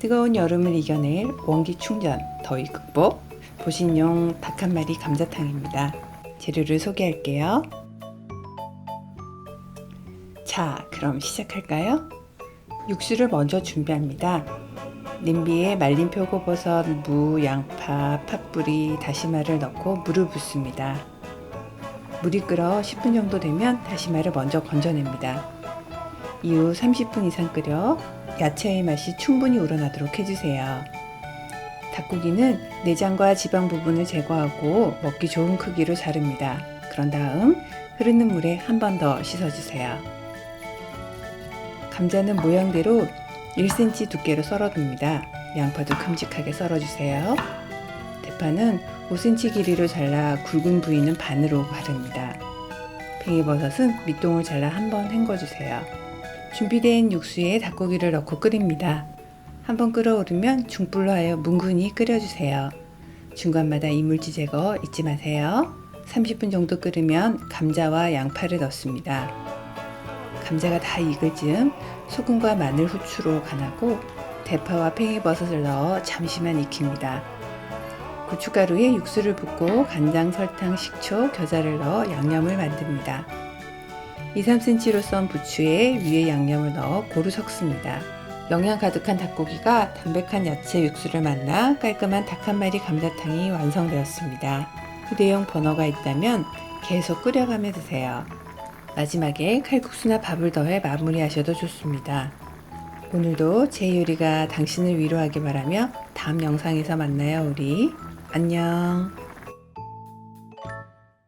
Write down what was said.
뜨거운 여름을 이겨낼 원기 충전, 더위 극복, 보신용 닭 한 마리 감자탕입니다. 재료를 소개할게요. 자, 그럼 시작할까요? 육수를 먼저 준비합니다. 냄비에 말린 표고버섯, 무, 양파, 팥뿌리, 다시마를 넣고 물을 붓습니다. 물이 끓어 10분 정도 되면 다시마를 먼저 건져냅니다. 이후 30분 이상 끓여 야채의 맛이 충분히 우러나도록 해주세요. 닭고기는 내장과 지방 부분을 제거하고 먹기 좋은 크기로 자릅니다. 그런 다음 흐르는 물에 한 번 더 씻어주세요. 감자는 모양대로 1cm 두께로 썰어둡니다. 양파도 큼직하게 썰어주세요. 대파는 5cm 길이로 잘라 굵은 부위는 반으로 가릅니다. 팽이버섯은 밑동을 잘라 한 번 헹궈주세요. 준비된 육수에 닭고기를 넣고 끓입니다. 한번 끓어오르면 중불로 하여 뭉근히 끓여주세요. 중간마다 이물질 제거 잊지 마세요. 30분 정도 끓으면 감자와 양파를 넣습니다. 감자가 다 익을 즈음 소금과 마늘, 후추로 간하고 대파와 팽이버섯을 넣어 잠시만 익힙니다. 고춧가루에 육수를 붓고 간장, 설탕, 식초, 겨자를 넣어 양념을 만듭니다. 2, 3cm로 썬 부추에 위에 양념을 넣어 고루 섞습니다. 영양 가득한 닭고기가 담백한 야채 육수를 만나 깔끔한 닭 한 마리 감자탕이 완성되었습니다. 휴대용 버너가 있다면 계속 끓여가며 드세요. 마지막에 칼국수나 밥을 더해 마무리하셔도 좋습니다. 오늘도 제 요리가 당신을 위로하기 바라며 다음 영상에서 만나요, 우리. 안녕.